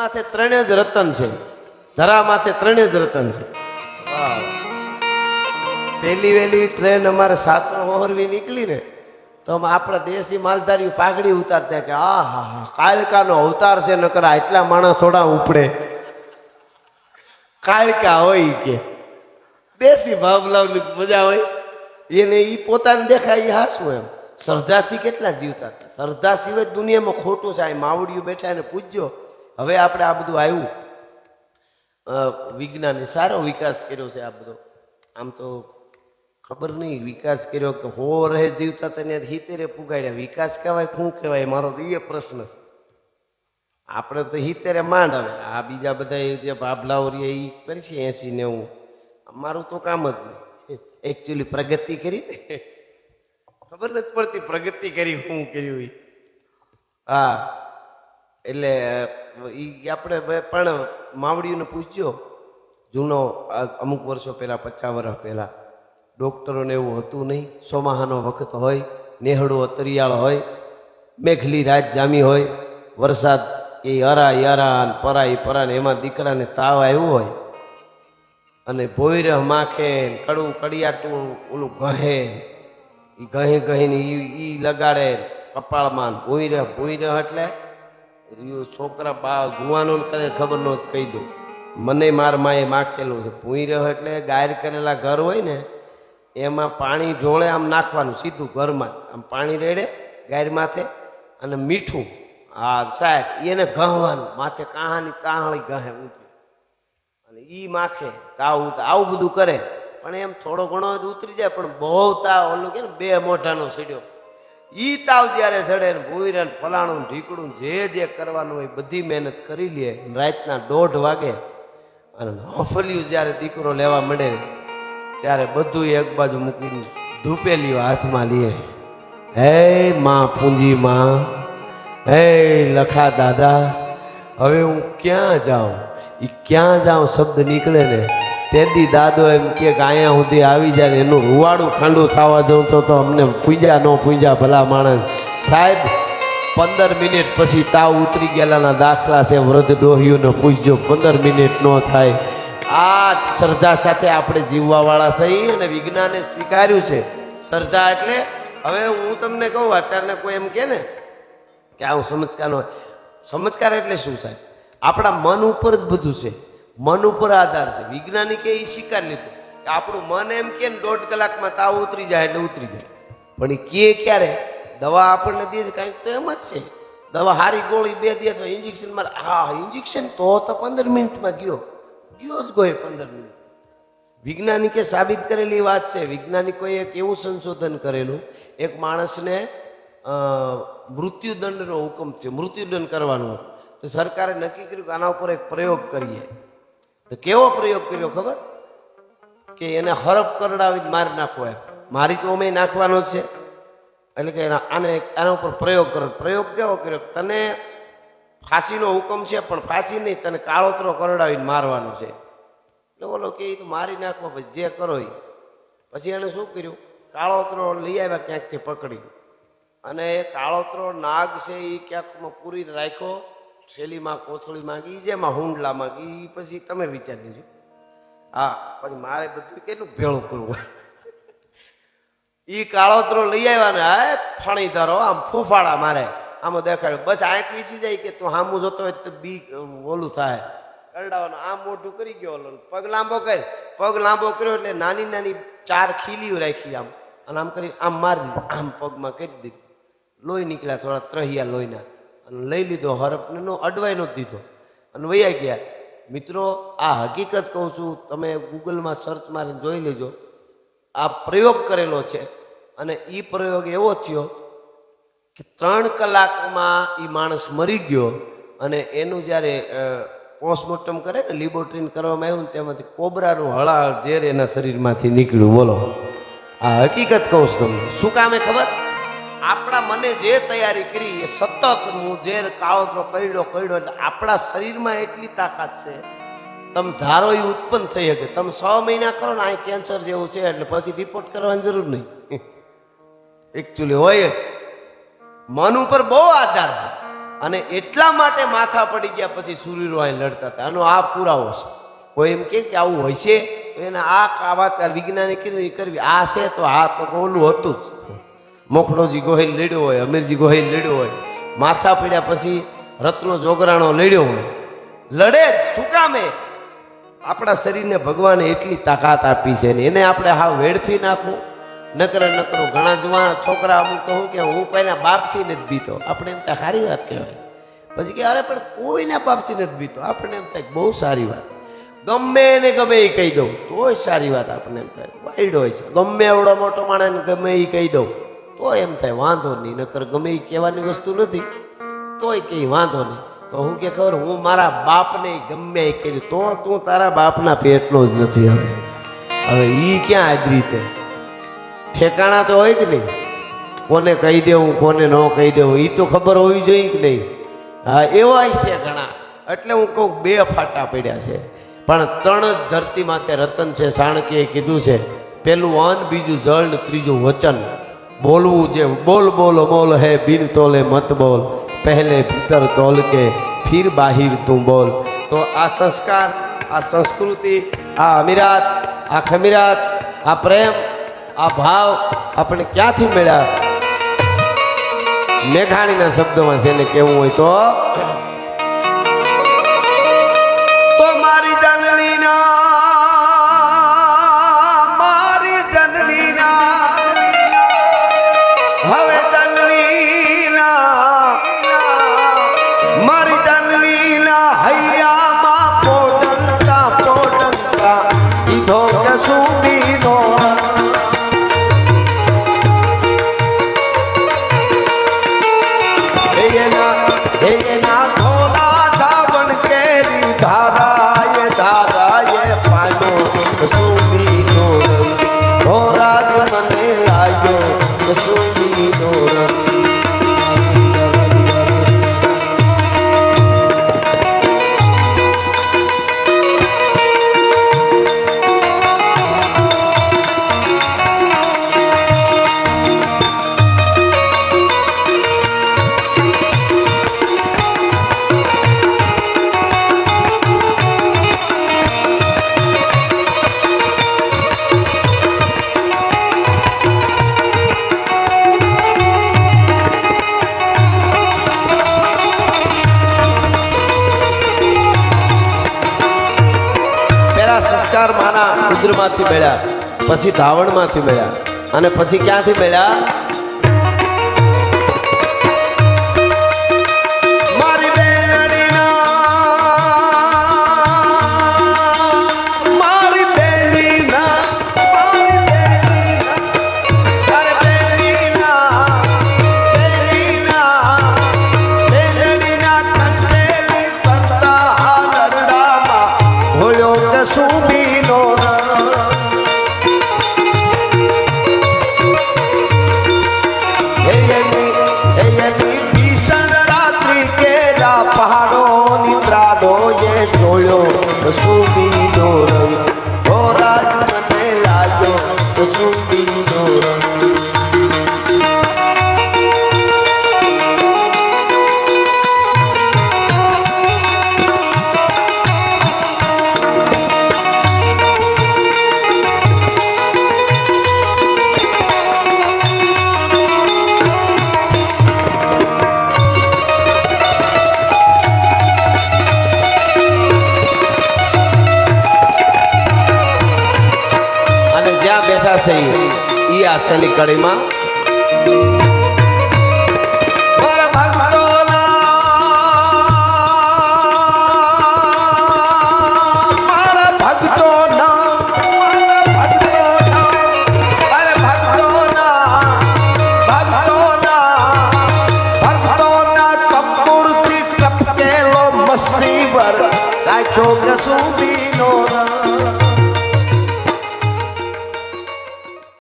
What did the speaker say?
માથે ત્રણે જ રતન છે. ધરા માથે ત્રણે જ રતન છે. પહેલી વહેલી ટ્રેન અમારે સાસરો ઓહરવી નીકળી ને, તો આપણા દેશી માલધારી પાઘડી ઉતારતા કે, આ, હા હા, કાળકાનો અવતાર છે, નકર આટલા માણસ થોડા ઉપડે. કાળકા હોય કે. દેશી ભાવલાવની મજા હોય. એને એ પોતાને દેખાય એ હાસવું એમ. શ્રદ્ધાથી કેટલા જીવતા શ્રદ્ધા સિવાય દુનિયામાં ખોટું છે. આ માવડિયું બેઠા એને પૂછજો હવે આપણે આ બધું આવ્યું. વિજ્ઞાને સારો વિકાસ કર્યો છે આ બધો. આમ તો ખબર નહીં વિકાસ કર્યો કે હો રહે જીવતા તને હિતેરે પુગાડ્યા. વિકાસ કહેવાય, શું કહેવાય? મારો તો એ પ્રશ્ન છે. આપણે તો હિતેરે માંડ હવે આ બીજા બધા જે ભાભલાઓ રે એ છે, એસી નેવું. મારું તો કામ જ નહીં. એકચ્યુઅલી પ્રગતિ કરી. ખબર નથી પડતી પ્રગતિ કરી, શું કર્યું હા. એટલે એ આપણે પણ માવડીઓને પૂછજો, જૂનો અમુક વર્ષો પહેલાં, પચાસ વર્ષ પહેલાં, ડૉક્ટરોને એવું હતું નહીં સોમાહાનો વખત હોય, નેહડો અતરિયાળ હોય, મેઘલી રાત જામી હોય, વરસાદ એ અરા યરા ને પરા ઈ પરા ને એમાં દીકરાને તાવ આવ્યો હોય, અને ભોયર માખે કડું કડિયાટું ઓલું ગહે એ ગહે ગહીને એ એ લગાડે કપાળમાં ભોયર ભોયર એટલે છોકરા બા જુવાનો કદે ખબર નહોત કહી દઉં. મને માર માએ માખેલું છે. ભૂંયર એટલે ગાયર કરેલા ઘર હોય ને, એમાં પાણી ઢોળે આમ નાખવાનું સીધું ઘરમાં. આમ પાણી રેડે ગાયર માથે અને મીઠું, આ સાહેબ, એને ગહવાનું. માથે કાહાની તાહળી ગહે ઊંધી. અને ઈ માખે, તાવ આવું બધું કરે. પણ એમ થોડો ઘણો જ ઉતરી જાય, પણ બહુ તાવ. ઓલું કે ને, બે મોઢાનો સીડ્યો. ઈ તાવ જ્યારે ચડે ને ભૂઈરે ને ફલાણું ઢીકડું જે જે કરવાનું હોય, બધી મહેનત કરી લે રાતના દોઢ વાગે અને હફલિયું જ્યારે દીકરો લેવા મળે ત્યારે બધું એક બાજુ મૂકીને ધૂપેલી હાથમાં લે. હે માં પૂંજી માં, હે લખા દાદા, હવે હું ક્યાં જાઉં? એ ક્યાં જાઉં શબ્દ નીકળે ને? તેથી દાદો એમ કે અહીંયા સુધી આવી જાય એનું રૂવાડું ખાંડું થવા જવું તો તો અમને પૂજા ન પૂજા ભલા માણસ. સાહેબ, પંદર મિનિટ પછી તાવ ઉતરી ગયેલાના દાખલા છે, વૃદ્ધ ડોહીઓને પૂછજો, પંદર મિનિટ ન થાય. આ શ્રદ્ધા સાથે આપણે જીવવાવાળા સહી અને વિજ્ઞાને સ્વીકાર્યું છે. શ્રદ્ધા એટલે, હવે હું તમને કહું, અત્યારને કોઈ એમ કે ને, કે આવું સમજકાર હોય. સમજકાર એટલે શું સાહેબ? આપણા મન ઉપર જ બધું છે. મન ઉપર આધાર છે. વૈજ્ઞાનિકે એ સ્વીકાર લીધું કે આપણું મન એમ કે દોઢ કલાકમાં તાવ ઉતરી જાય એટલે ઉતરી જાય. પણ એ કે ક્યારે? દવા આપણને દે છે કાંઈક તો એમ જ છે. દવા હારી ગોળી બે દે તો ઇન્જેક્શન મારે હા ઇન્જેક્શન તો તો પંદર મિનિટમાં ગયો. ગયો જ ગયો પંદર મિનિટ. વૈજ્ઞાનિકે સાબિત કરેલી વાત છે. વૈજ્ઞાનિકોએ એક એવું સંશોધન કરેલું, એક માણસને મૃત્યુદંડનો હુકમ છે મૃત્યુદંડ કરવાનો. તો સરકારે નક્કી કર્યું કે આના ઉપર એક પ્રયોગ કરીએ. તો કેવો પ્રયોગ કર્યો ખબર? કે એને હરફ કરડાવી મારી નાખવો એમ. મારી તો અમે નાખવાનો છે. એટલે કે આને આના ઉપર પ્રયોગ કરો. પ્રયોગ કેવો કર્યો? તને ફાંસીનો હુકમ છે, પણ ફાંસી નહીં, તને કાળોતરો કરડાવીને મારવાનો છે. એટલે બોલો કે એ તો મારી નાખવા પછી જે કરો એ પછી એણે શું કર્યું? કાળોતરો લઈ આવ્યા ક્યાંકથી પકડી. અને એ કાળોતરો નાગ છે એ ક્યાંક પૂરીને રાખ્યો. શેલીમાં કોથળીમાં માંગી જેમાં હુંડલામાં માંગી ઈ પછી તમે વિચારી લેજો. હા, પછી મારે બધું કેટલું ભેળું કરવું. એ કાળોતરો લઈ આવ્યા ને, હા ફણી ધરો આમ ફોફાડા મારે. આમાં દેખાડ્યું. બસ આંખ વીસી જાય કે તું હામું જોતો હોય તો બી ઓલું થાય. કરડાવાનું આમ મોઢું કરી ગયો ઓલો. પગ લાંબો કરી. પગ લાંબો કર્યો એટલે નાની નાની ચાર ખીલીઓ રાખી આમ. અને આમ કરી આમ મારી દીધી. આમ પગમાં કરી દીધી. લોહી નીકળ્યા થોડા ત્રહિયા લોહીના. અને લઈ લીધો હરફને નો અડવાઈ નો દીધો. અને વૈયા ગયા. મિત્રો, આ હકીકત કહું છું, તમે ગૂગલમાં સર્ચ મારીને જોઈ લેજો. આ પ્રયોગ કરેલો છે અને એ પ્રયોગ એવો થયો કે ત્રણ કલાકમાં એ માણસ મરી ગયો અને એનું જ્યારે પોસ્ટમોર્ટમ કરે ને લિબોટ્રીન કરવામાં આવ્યું ને, તેમાંથી કોબરાનું હળાળ ઝેર એના શરીરમાંથી નીકળ્યું. બોલો. આ હકીકત કહું છું તમને. શું કામે ખબર? આપણા મને જે તૈયારી કરી એ સતત હું જે કાળોતરો કરડ્યો કરડ્યો એટલે આપણા શરીરમાં એટલી તાકાત છે. તમે ધારો એ ઉત્પન્ન થઈ શકે. તમે છ મહિના કરો ને આ કેન્સર જેવું છે એટલે પછી રિપોર્ટ કરવાની જરૂર નહીં. એકચ્યુઅલી હોય જ. મન ઉપર બહુ આધાર છે. અને એટલા માટે માથા પડી ગયા પછી સુરીરો અહીં લડતા હતા. આનો આ પુરાવો છે. કોઈ એમ કે આવું હોય છે? એને આ વાત વિજ્ઞાને કીધું, એ કરવી. આ છે તો આ તો ઓલું હતું જ. મોખડોજી ગોહિલ લડ્યો હોય, અમીરજી ગોહિલ લડ્યો હોય, માથા પીડ્યા પછી રત્નો જોગરાણો લડ્યો હોય. લડે જ, શું કામે આપણા શરીરને ભગવાને એટલી તાકાત આપી છે ને એને આપણે હાવ વેડફી નાખવું નકરે નકરો, ઘણા જુવાન છોકરા અમુક તો હું કે હું કોઈના બાપથી નથી બીતો. આપણે એમ થાય સારી વાત કહેવાય. પછી કે અરે પણ કોઈના બાપથી નથી બીતો. આપણને એમ થાય બહુ સારી વાત. ગમે એને ગમે એ કહી દઉં. તોય સારી વાત આપણને એમ થાય. વાઈડ હોય છે. ગમે એવડો મોટો માણસ ગમે એ કહી દઉં. તો એમ થાય, વાંધો નહીં, નકર ગમે એ કહેવાની વસ્તુ નથી. તોય કંઈ વાંધો નહીં. તો હું કે ખબર, હું મારા બાપને ગમે એ કહી તો તું તારા બાપના પેટનો જ નથી હવે. હવે ઈ ક્યાં આજ રીતે ઠેકાણા તો હોય કે નહીં? કોને કહી દેવું, કોને ન કહી દેવું એ તો ખબર હોવી જોઈએ કે નહીં? હા, એવાય છે ઘણા. એટલે હું કહું, બે ફાટા પડ્યા છે. પણ ત્રણ જ ધરતી માથે રતન છે, સાણકીએ કીધું છે. પેલું અન્ન, બીજું જળ ત્રીજું વચન. બોલવું જે બોલ બોલ મોલ હે બિન તોલે મત બોલ. પહેલે ભીતર તોલ કે ફિર બાહિર તું બોલ. તો આ સંસ્કાર, આ સંસ્કૃતિ, આ અમીરાત, આ ખમીરાત, આ પ્રેમ, આ ભાવ આપણે ક્યાંથી મળ્યા? મેઘાણીના શબ્દમાં છે એને કહેવું હોય તો પેલા સંસ્કાર મારા રુદ્રમાંથી મળ્યા પછી ધાવણમાંથી મળ્યા. અને પછી ક્યાંથી મળ્યા? Thank you. બેઠા છે ઈ આ કડીમાં